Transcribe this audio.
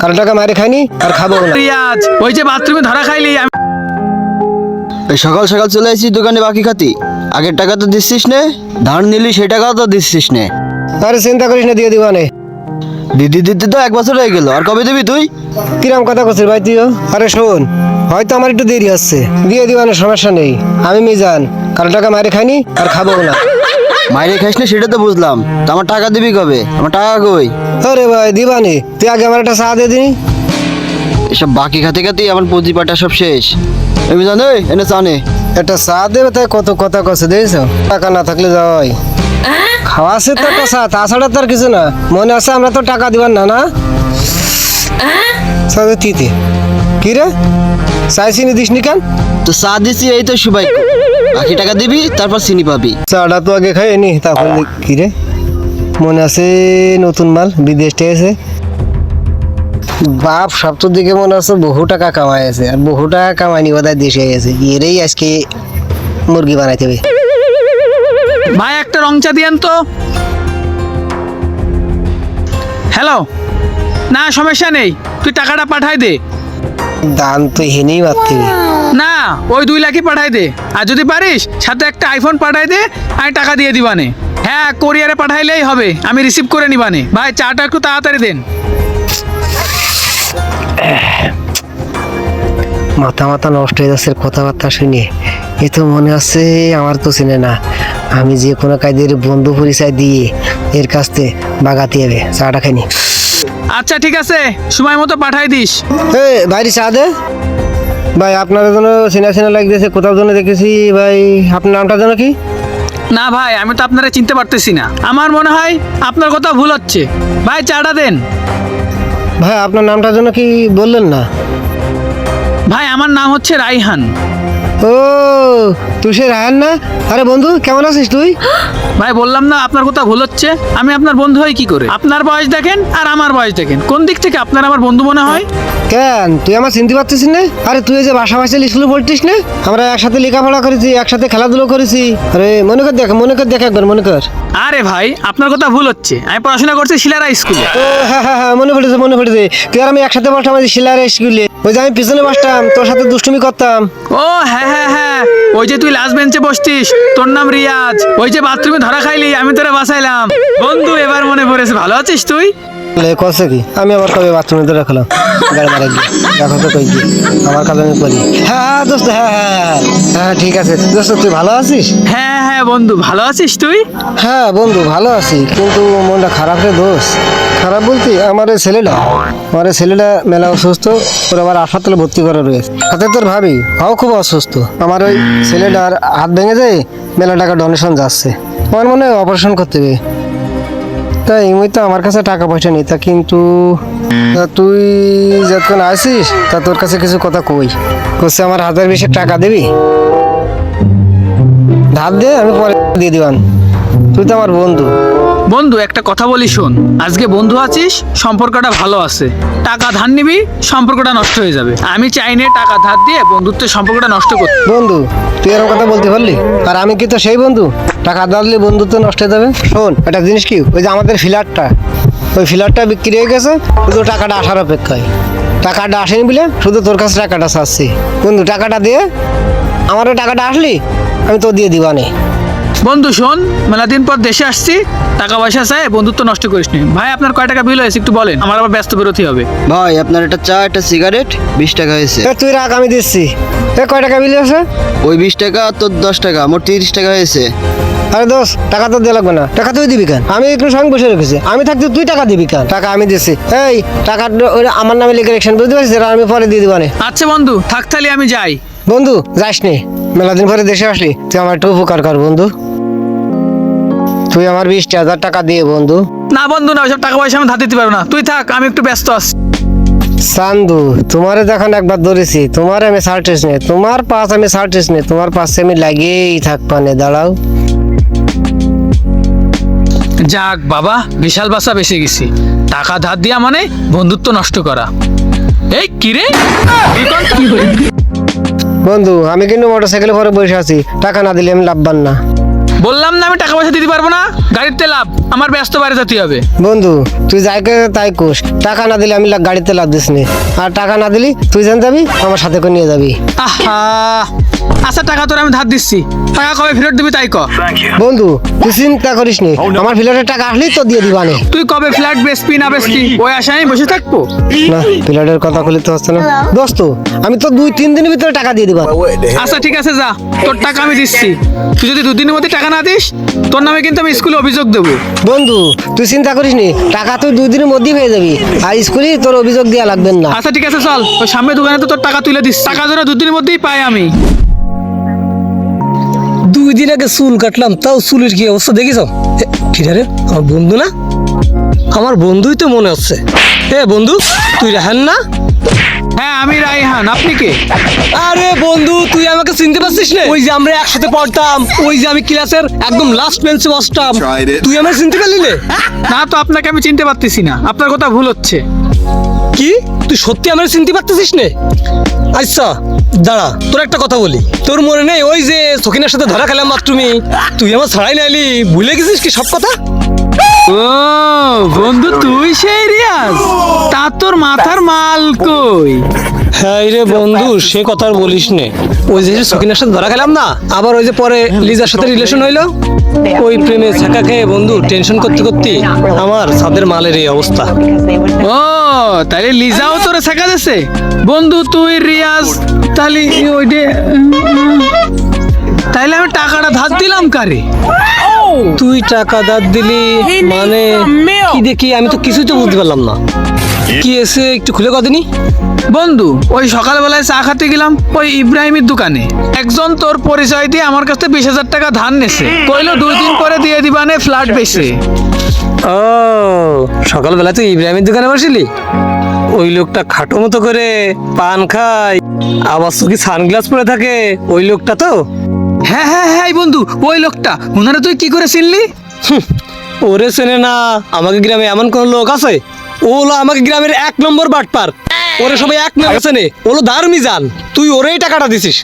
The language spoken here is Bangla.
কারও টাকা মারে খাইনি আর খাব না। রিয়াজ ওই যে বাথরুমে ধরা খাইলি আমি এই সকাল সকাল চলে আসিস দোকানে বাকি খাতি। আগের টাকা তো দিচ্ছিস নে ধার নিলি সেই টাকাও তো দিচ্ছিস নে। আরে চিন্তা করিস না দিয়ে দিবা দিবানে। দিদি দিতে তো এক বছর হয়ে গেল আর কবে দিবি তুই? কিরম কথা করছিস ভাই তুইও? আরে শোন হয়তো আমার একটু দেরি হচ্ছে। দিয়ে দিবানে সমস্যা নেই। আমি মিজান কারও টাকা মারে খাইনি আর খাব না। মাইরে খাইস না সেটা তো বুঝলাম। তো আমার টাকা দিবি কবে? আমার টাকা কই? আরে ভাই দিবানি। তুই আগে আমার একটা চা দিয়ে দিনি। এসব বাকি খাতে খাতেই আমার পুঁজি পাটা সব শেষ। আমি জানো এনে জানে একটা চা দেবে তাই কত কথা কছে দিয়েছ টাকা না থাকলে যাওয়াই খাওয়া আছে তো একটা চা তাছাড়া তো আর কিছু না। মনে আছে আমরা তো টাকা দিবার না না? চা দে তিতে কি রে? চাই চিনি দিস নি কেন? তো চা দিছি এই তো সুবাই। বাকি টাকা দিবি তারপর চিনি পাবি। চাটা তো আগে খাই নি তারপরে কি রে? মনে আছে নতুন মাল বিদেশ থেকে বাপ সপ্তাহ দিকে মনে আছে বহু টাকা কামাই আছে আর বহু টাকা কামাইনি বোধ দেশে গেছে। এরেই আজকে মুরগি বানাইতে হবে। ভাই একটা রং চা দিয়েন তো। হ্যালো না সমস্যা নেই। তুই টাকাটা পাঠাই দে। দান তো হেনেই মারতে না ওই দুই লাখই পাঠাই দে। আর যদি পারিস সাথে একটা আইফোন পাঠাই দে আমি টাকা দিয়ে দিবানে। হ্যাঁ কোরিয়ারে পাঠাইলেই হবে আমি রিসিভ করে নিবানে। ভাই চাটা একটু তাড়াতাড়ি দেন। মাথা মাথা নষ্ট হয়ে যাচ্ছে কথাবার্তা শুনে। এ তো মনে আছে আমার তো চিনে না। আমি যে কোনো কাজের বন্ধু পরিচয় দিয়ে এর কাছ থেকে বাগাতে হবে। চাটা খাইনি। আচ্ছা ঠিক আছে। সময় মতো পাঠাই দিস। এ বাইরে চা দে ভাই আপনার জন্য চেনা চেনা লাগতেছে কোথাও জন্য দেখেছি ভাই আপনার নামটা যেন কি? না ভাই আমি তো আপনারা চিনতে পারতেছি না। আমার মনে হয় আপনার কথা ভুল হচ্ছে। ভাই চাটা দেন। ভাই আপনার নামটা যেন কি বললেন না? ভাই আমার নাম হচ্ছে রাইহান। ও তুই সে রায়ন না? আরে বন্ধু কেমন আছিস তুই? ভাই বললাম না আপনার কথা ভুল হচ্ছে। আমি আপনার বন্ধু হই কি করে? আপনার বয়স দেখেন আর আমার বয়স দেখেন। কোন দিক থেকে আপনার আমার বন্ধু মনে হয়? কেন? তুই আমার চিনতে পারতিস না? আরে তুই এই যে বাসা বাসা স্কুলে পড়তিস না? আমরা একসাথে লেখাপড়া করেছি একসাথে খেলাধুলো করেছি। আরে মনে কর দেখ মনে কর দেখ একবার মনে কর। আরে ভাই আপনার কথা ভুল হচ্ছে। আমি পড়াশোনা করছি শিলারা স্কুলে। ও হ্যাঁ হ্যাঁ হ্যাঁ মনে পড়েছে মনে পড়েছে। তুই আর আমি একসাথে আমাদের শিলার স্কুলে। ওই যে আমি পিছনে বসতাম, তোর সাথে দুষ্টুমি করতাম। ও হ্যাঁ হ্যাঁ হ্যাঁ। ওই যে তুই লাস্ট বেঞ্চে বসতিস, তোর নাম রিয়াজ। ওই যে বাথরুমে ধরা খাইলি, আমি তোরা বাঁচাইলাম। বন্ধু, এবার মনে পড়েছে, ভালো আছিস তুই? বলে করছে কি? আমি আবার কবে বাথরুমে ধরে রাখলাম? গাড়ি মারা গিয়ে। দেখো তো কই গিয়ে। আমার কাজ আমি করি হ্যাঁ হ্যাঁ দোস্ত হ্যাঁ হ্যাঁ হ্যাঁ হ্যাঁ। ঠিক আছে। দোস্ত তুই ভালো আছিস? হ্যাঁ হ্যাঁ বন্ধু ভালো আছিস তুই? হ্যাঁ বন্ধু ভালো আছি। কিন্তু মনটা খারাপ রে দোষ খারাপ বলতে আমার এই ছেলেটা আমার এই ছেলেটা মেলা অসুস্থ ওর আবার হাসপাতালে ভর্তি করা রয়েছে। সাথে তোর ভাবি হাও খুব অসুস্থ। আমার ওই ছেলেটার হাত ভেঙে যায় মেলা টাকা ডোনেশন যাচ্ছে। আমার মনে হয় অপারেশন করতে হবে। তাই এমনি তো আমার কাছে টাকা পয়সা নেই, তা কিন্তু তুই যতক্ষণ আসিস, তা তোর কাছে কিছু কথা কই। করছে আমার হাজার বিশেক টাকা দিবি? ধার দে, আমি পরে দিয়ে দিবান। তুই তো আমার বন্ধু। বন্ধু, একটা কথা বলি শোন। আজকে বন্ধু আছিস, সম্পর্কটা ভালো আছে। টাকা ধার নিবি, সম্পর্কটা নষ্ট হয়ে যাবে। আমি চাই না টাকা ধার দিয়ে বন্ধুত্বের সম্পর্কটা নষ্ট করতে। বন্ধু, তুই এরকম কথা বলতে পারলি? আর আমি কি তো সেই বন্ধু? টাকা দাঁড়লে বন্ধুত্ব নষ্ট হয়ে যাবে? শোন, একটা জিনিস কি? ওই যে আমাদের ফিলারটা ওই ফিলারটা বিক্রি হয়ে গেছে, শুধু টাকাটা আসার অপেক্ষায়। টাকাটা আসেনি বলে শুধু তোর কাছে টাকাটা চাচ্ছি। বন্ধু, টাকাটা দিয়ে আমারও টাকাটা আসলি, আমি তো দিয়ে দিবানে। বন্ধু শোন মেলা দিন পর দেশে আসছি টাকা পয়সা চাই বন্ধুত্ব নষ্ট করিস নি। ভাই আপনার কয় টাকা বিল হয়েছে একটু বলেন। আমার আবার ব্যস্ত বিরতি হবে। ভাই আপনার একটা চা একটা সিগারেট বিশ টাকা হয়েছে। এ তুই রাখ আমি দিচ্ছি। এ কয় টাকা বিল আছে ওই বিশ টাকা আর তোর দশ টাকা মোট তিরিশ টাকা হয়েছে। আরে দোষ টাকা তো দেওয়া লাগবে না। টাকা তুই দিবি কেন? আমি একটু সঙ্গে বসে রেখেছি। আমি থাকতে তুই টাকা দিবি কেন? টাকা আমি দিচ্ছি। এই টাকা আমার নামে লিখে রেখেছেন বুঝতে পারছিস? আমি পরে দিয়ে দিবানে আচ্ছা বন্ধু থাক তাহলে আমি যাই। বন্ধু যাস নি মেলা দিন পরে দেশে আসলি। তুই আমার একটু উপকার কর বন্ধু। তুই আমার বিশ হাজার টাকা দিয়ে বন্ধু। না বন্ধু না ওইসব টাকা পয়সা আমি ধার দিতে পারব না। তুই থাক আমি একটু ব্যস্ত আছি। সান্দু তোমারে যখন একবার ধরেছি তোমার আমি সার্টিস নে তোমার পাশ আমি সার্টিস নে তোমার পাশে আমি লাগেই থাকবা নে দাঁড়াও। যাক বাবা বিশাল বাসা বেসে গেছি। টাকা ধার দিয়া মানে বন্ধুত্ব নষ্ট করা। এই কিরে? বন্ধু আমি কিন্তু মোটর সাইকেলে পরে বসে আছি টাকা না দিলে আমি লাভবান না। বললাম না আমি টাকা পয়সা দিতে পারব না। গাড়ির তেলাপ আমার ব্যস্ত বাইরে যেতে হবে। বন্ধু তুই যাই করে তাই কোষ টাকা না দিলে আমি লা- গাড়িতে লাভ দিস নি। আর টাকা না দিলি তুই যেন যাবি আমার সাথে করে নিয়ে যাবি। আহা! আচ্ছা টাকা তোর আমি ধার দিচ্ছি। টাকা কবে ফেরত দিবি তাই ক বন্ধু তুই চিন্তা করিস নি। আমার ফ্ল্যাটের টাকা আসলেই তো দিয়ে দিবানে তুই কবে ফ্ল্যাট বেচবি না বেচবি ওই আশায় আমি বসে থাকব? না ফ্ল্যাটের কথা খুলি তো হচ্ছে না। দোস্ত আমি তো দুই তিন দিনের ভিতরে টাকা দিয়ে দিবা। আচ্ছা ঠিক আছে যা। তোর টাকা আমি দিচ্ছি। তুই যদি দুদিনের মধ্যে টাকা না দিস তোর নামে কিন্তু আমি স্কুলে অভিযোগ দেবো। বন্ধু তুই চিন্তা করিস নি টাকা তুই দুই দিনের মধ্যেই পেয়ে যাবি আর স্কুলে তোর অভিযোগ দেওয়া লাগবে না। আচ্ছা ঠিক আছে চল। ওই সামনে দোকানে তো তোর টাকা তুলে দিস। টাকা যেন দুদিনের মধ্যেই পাই আমি। দুই দিন আগে চুল কাটলাম তাও চুলের কি অবস্থা দেখিস? কিরে আমার বন্ধু না? আমার বন্ধুই তো মনে হচ্ছে। এ বন্ধু তুই রাহান না? হ্যাঁ আমি রাইহান। আপনি কে? আরে বন্ধু তুই আমাকে চিনতে পারছিস না? ওই যে আমরা একসাথে পড়তাম ওই যে আমি ক্লাসের একদম লাস্ট বেঞ্চে বসতাম. তুই আমাকে চিনতে পারলি না? না তো আপনাকে আমি চিনতে পারতেছি না। আপনার কথা ভুল হচ্ছে। কি? তুই সত্যি আমার চিনতে পারতেছিস না? আচ্ছা দাঁড়া তোর একটা কথা বলি। তোর মনে নেই ওই যে সখিনের সাথে ধরা খেলাম মাত্র তুমি তুই আমার ছাড়াই নাইলি ভুলে গেছিস কি সব কথা? ও বন্ধু তুই সেই রিয়াজ। তোর মাথার মাল কই? হ্যাঁ রে বন্ধু সে কথা আর বলিস নে। ওই যে সকিনার সাথে ধরা খেলাম না আবার ওই যে পরে লিজার সাথে রিলেশন হইল? ওই প্রেমে ছাকা খেয়ে বন্ধু টেনশন করতে করতে আমার সাদের মালের এই অবস্থা। ও তাহলে লিজাও তোরে শেখা দিছে? বন্ধু তুই রিয়াজ তাহলে ওই যে তাইলে আমি টাকাটা ধার দিলাম কারে? তুই টাকা দাঁত দিলি মানে কি দেখি আমি তো কিছুই তো বুঝতে পারলাম না। কি এসে একটু খুলে কদিনি বন্ধু ওই সকালবেলায় চা খাতে গেলাম ওই ইব্রাহিমের দোকানে। একজন তোর পরিচয় দিয়ে আমার কাছ থেকে বিশ হাজার টাকা ধার নেছে। কইলো দুই দিন পরে দিয়ে দিবানে ফ্ল্যাট বেচে। ও সকালবেলা তুই ইব্রাহিমের দোকানে বসিলি? ওই লোকটা খাটো মতো করে পান খায় আবার চোখে সানগ্লাস পরে থাকে ওই লোকটা তো? হ্যাঁ হ্যাঁ হ্যাঁ এই বন্ধু ওই লোকটা। ওনারা তুই কি করে চিনলি? ওরে চেনে না আমাকে গ্রামে এমন কোন লোক আছে? ও হলো আমাকে গ্রামের এক নম্বর বাটপার। ওরে সবাই এক নাম নে। ওলো দারুমি জান তুই ওরেই টাকাটা দিছিস।